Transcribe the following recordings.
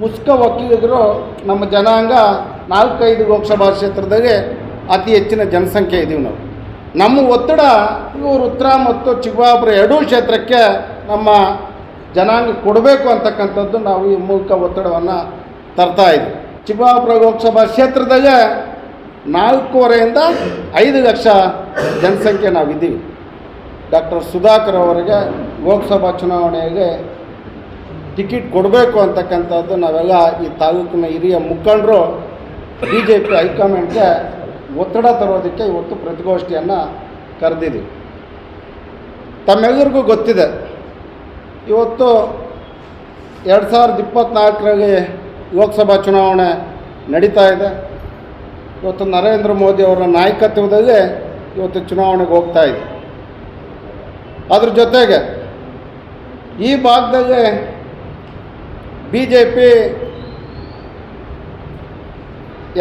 ಮುಸ್ಕ ಒಕ್ಕಲಿಗರು ನಮ್ಮ ಜನಾಂಗ ನಾಲ್ಕೈದು ಲೋಕಸಭಾ ಕ್ಷೇತ್ರದಾಗೆ ಅತಿ ಹೆಚ್ಚಿನ ಜನಸಂಖ್ಯೆ ಇದ್ದೀವಿ ನಾವು. ನಮ್ಮ ಒತ್ತಡ ಇವರು ಉತ್ತರ ಮತ್ತು ಚಿಕ್ಕಬಳ್ಳಾಪುರ ಎರಡೂ ಕ್ಷೇತ್ರಕ್ಕೆ ನಮ್ಮ ಜನಾಂಗ ಕೊಡಬೇಕು ಅಂತಕ್ಕಂಥದ್ದು ನಾವು ಈ ಮೂಲಕ ಒತ್ತಡವನ್ನು ತರ್ತಾ ಇದ್ವಿ ಚಿಕ್ಕಬಳ್ಳಾಪುರ ಲೋಕಸಭಾ ಕ್ಷೇತ್ರದಾಗ ನಾಲ್ಕೂವರೆಯಿಂದ ಐದು ಲಕ್ಷ ಜನಸಂಖ್ಯೆ ನಾವಿದ್ದೀವಿ. ಡಾಕ್ಟರ್ ಸುಧಾಕರ್ ಅವರಿಗೆ ಲೋಕಸಭಾ ಚುನಾವಣೆಗೆ ಟಿಕೆಟ್ ಕೊಡಬೇಕು ಅಂತಕ್ಕಂಥದ್ದು ನಾವೆಲ್ಲ ಈ ತಾಲೂಕಿನ ಹಿರಿಯ ಮುಖಂಡರು ಬಿ ಜೆ ಪಿ ಹೈಕಮಾಂಡ್ಗೆ ಒತ್ತಡ ತರೋದಕ್ಕೆ ಇವತ್ತು ಪ್ರತಿಗೋಷ್ಠಿಯನ್ನು ಕರೆದಿದ್ದೀವಿ. ತಮ್ಮೆಲ್ಲರಿಗೂ ಗೊತ್ತಿದೆ, ಇವತ್ತು ಎರಡು ಸಾವಿರದ ಇಪ್ಪತ್ತ್ನಾಲ್ಕರಲ್ಲಿ ಲೋಕಸಭಾ ಚುನಾವಣೆ ನಡೀತಾ ಇದೆ. ಇವತ್ತು ನರೇಂದ್ರ ಮೋದಿ ಅವರ ನಾಯಕತ್ವದಲ್ಲಿ ಇವತ್ತು ಚುನಾವಣೆಗೆ ಹೋಗ್ತಾ ಇದೆ. ಅದ್ರ ಜೊತೆಗೆ ಈ ಭಾಗದಲ್ಲಿ ಬಿ ಜೆ ಪಿ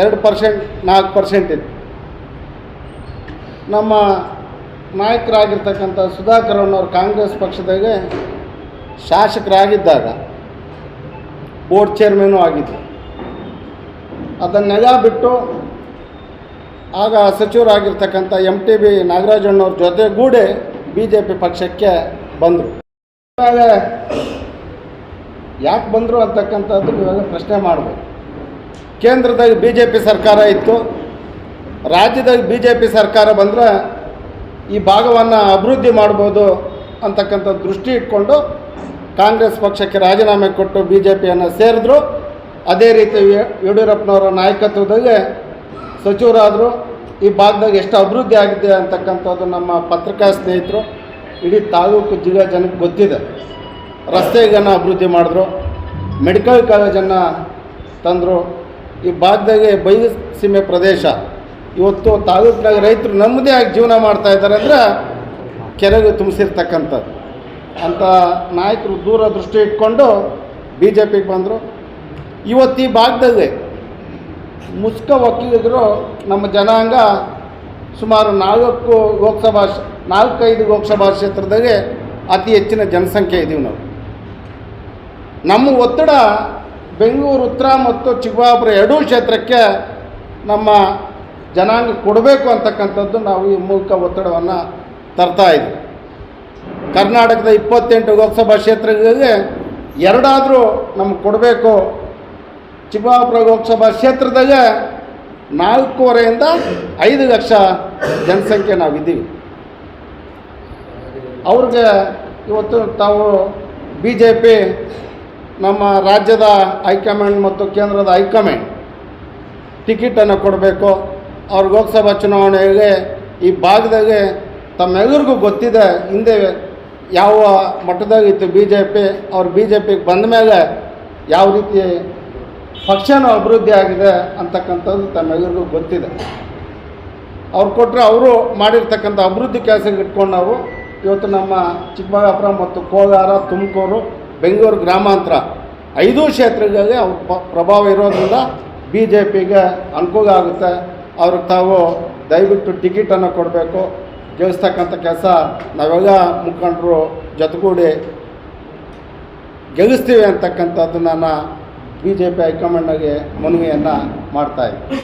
ಎರಡು ಪರ್ಸೆಂಟ್, ನಾಲ್ಕು ಪರ್ಸೆಂಟ್ ಇತ್ತು ನಮ್ಮ ನಾಯಕರಾಗಿರ್ತಕ್ಕಂಥ ಸುಧಾಕರ್ ಅವ್ರು ಕಾಂಗ್ರೆಸ್ ಪಕ್ಷದಾಗೆ ಶಾಸಕರಾಗಿದ್ದಾಗ ಬೋರ್ಡ್ ಚೇರ್ಮನು ಆಗಿದ್ದರು ಅದನ್ನೆಲ್ಲ ಬಿಟ್ಟು ಆಗ ಸಚಿವರಾಗಿರ್ತಕ್ಕಂಥ ಎಂ ಟಿ ಬಿ ನಾಗರಾಜಣ್ಣವ್ರ ಜೊತೆಗೂಡಿ ಬಿ ಜೆ ಪಿ ಪಕ್ಷಕ್ಕೆ ಬಂದರು. ಇವಾಗ ಯಾಕೆ ಬಂದರು ಅಂತಕ್ಕಂಥದ್ದು ಇವಾಗ ಪ್ರಶ್ನೆ ಮಾಡ್ಬೋದು ಕೇಂದ್ರದಾಗ ಬಿ ಜೆ ಪಿ ಸರ್ಕಾರ ಇತ್ತು. ರಾಜ್ಯದಾಗ ಬಿ ಜೆ ಪಿ ಸರ್ಕಾರ ಬಂದರೆ ಈ ಭಾಗವನ್ನು ಅಭಿವೃದ್ಧಿ ಮಾಡ್ಬೋದು ಅಂತಕ್ಕಂಥ ದೃಷ್ಟಿ ಇಟ್ಕೊಂಡು ಕಾಂಗ್ರೆಸ್ ಪಕ್ಷಕ್ಕೆ ರಾಜೀನಾಮೆ ಕೊಟ್ಟು ಬಿ ಜೆ ಪಿಯನ್ನು ಸೇರಿದ್ರು. ಅದೇ ರೀತಿ ಯಡಿಯೂರಪ್ಪನವರ ನಾಯಕತ್ವದಲ್ಲಿ ಸಚಿವರಾದರು. ಈ ಭಾಗದಾಗ ಎಷ್ಟು ಅಭಿವೃದ್ಧಿ ಆಗಿದೆ ಅಂತಕ್ಕಂಥದ್ದು ನಮ್ಮ ಪತ್ರಿಕಾ ಸ್ನೇಹಿತರು, ಇಡೀ ತಾಲೂಕು ಜಿಲ್ಲಾ ಜನಕ್ಕೆ ಗೊತ್ತಿದೆ. ರಸ್ತೆಗಳನ್ನು ಅಭಿವೃದ್ಧಿ ಮಾಡಿದ್ರು, ಮೆಡಿಕಲ್ ಕಾಲೇಜನ್ನು ತಂದರು. ಈ ಭಾಗದಾಗೆ ಬಯಲು ಸೀಮೆ ಪ್ರದೇಶ, ಇವತ್ತು ತಾಲೂಕಿನಾಗ ರೈತರು ನಮ್ಮದೇ ಆಗಿ ಜೀವನ ಮಾಡ್ತಾ ಇದ್ದಾರೆ ಅಂದರೆ ಕೆರೆಗೆ ತುಂಬಿಸಿರ್ತಕ್ಕಂಥದ್ದು. ಅಂತ ನಾಯಕರು ದೂರ ದೃಷ್ಟಿ ಇಟ್ಕೊಂಡು ಬಿ ಜೆ ಪಿಗೆ ಬಂದರು. ಇವತ್ತು ಈ ಭಾಗದಲ್ಲಿ ಮುಸ್ಕ ಒಕ್ಕಲಿಗರು ನಮ್ಮ ಜನಾಂಗ ಸುಮಾರು ನಾಲ್ಕು ಲೋಕಸಭಾ ನಾಲ್ಕೈದು ಲೋಕಸಭಾ ಕ್ಷೇತ್ರದಾಗೆ ಅತಿ ಹೆಚ್ಚಿನ ಜನಸಂಖ್ಯೆ ಇದ್ದೀವಿ ನಾವು. ನಮ್ಮ ಒತ್ತಡ ಬೆಂಗಳೂರು, ಉತ್ತರ ಮತ್ತು ಚಿಕ್ಕಬಳ್ಳಾಪುರ ಎರಡೂ ಕ್ಷೇತ್ರಕ್ಕೆ ನಮ್ಮ ಜನಾಂಗ ಕೊಡಬೇಕು ಅಂತಕ್ಕಂಥದ್ದು ನಾವು ಈ ಮೂಲಕ ಒತ್ತಡವನ್ನು ತರ್ತಾ ಇದ್ವಿ ಕರ್ನಾಟಕದ ಇಪ್ಪತ್ತೆಂಟು ಲೋಕಸಭಾ ಕ್ಷೇತ್ರಗಳಿಗೆ ಎರಡಾದರೂ ನಮ್ಗೆ ಕೊಡಬೇಕು. ಚಿಕ್ಕಬಳ್ಳಾಪುರ ಲೋಕಸಭಾ ಕ್ಷೇತ್ರದಾಗ ನಾಲ್ಕೂವರೆಯಿಂದ ಐದು ಲಕ್ಷ ಜನಸಂಖ್ಯೆ ನಾವಿದ್ದೀವಿ ಅವ್ರಿಗೆ ಇವತ್ತು ತಾವು ಬಿ ಜೆ ಪಿ ನಮ್ಮ ರಾಜ್ಯದ ಹೈಕಮಾಂಡ್ ಮತ್ತು ಕೇಂದ್ರದ ಹೈಕಮಾಂಡ್ ಟಿಕೆಟನ್ನು ಕೊಡಬೇಕು. ಅವ್ರ ಲೋಕಸಭಾ ಚುನಾವಣೆಗೆ ಈ ಭಾಗದಾಗೆ ತಮ್ಮೆಲ್ಲರಿಗೂ ಗೊತ್ತಿದೆ, ಹಿಂದೆ ಯಾವ ಮಟ್ಟದಾಗಿತ್ತು ಬಿ ಜೆ ಪಿ ಅವ್ರು ಬಿ ಜೆ ಪಿಗೆ ಬಂದ ಮೇಲೆ ಯಾವ ರೀತಿ ಪಕ್ಷನೂ ಅಭಿವೃದ್ಧಿ ಆಗಿದೆ ಅಂತಕ್ಕಂಥದ್ದು ತಮ್ಮೆಲ್ಲರಿಗೂ ಗೊತ್ತಿದೆ. ಅವ್ರು ಕೊಟ್ಟರೆ ಅವರು ಮಾಡಿರ್ತಕ್ಕಂಥ ಅಭಿವೃದ್ಧಿ ಕೆಲಸಕ್ಕೆ ಇಟ್ಕೊಂಡು ನಾವು ಇವತ್ತು ನಮ್ಮ ಚಿಕ್ಕಬಳ್ಳಾಪುರ ಮತ್ತು ಕೋಲಾರ, ತುಮಕೂರು ಬೆಂಗಳೂರು ಗ್ರಾಮಾಂತರ ಐದು ಕ್ಷೇತ್ರಗಳಿಗೆ ಅವ್ರ ಪ್ರಭಾವ ಇರೋದ್ರಿಂದ ಬಿ ಜೆ ಪಿಗೆ ಅನುಕೂಲ ಆಗುತ್ತೆ. ಅವ್ರಿಗೆ ತಾವು ದಯವಿಟ್ಟು ಟಿಕೆಟನ್ನು ಕೊಡಬೇಕು. ಗೆಲ್ಲಿಸ್ತಕ್ಕಂಥ ಕೆಲಸ ನಾವೆಲ್ಲ ಮುಖಂಡರು ಜೊತೆಗೂಡಿ ಗೆಲ್ಲಿಸ್ತೀವಿ ಅಂತಕ್ಕಂಥದ್ದು ನಾನು ಬಿ ಜೆ ಪಿ ಹೈಕಮಾಂಡ್ಗೆ ಮನವಿಯನ್ನು ಮಾಡ್ತಾಯಿದ್ದೆ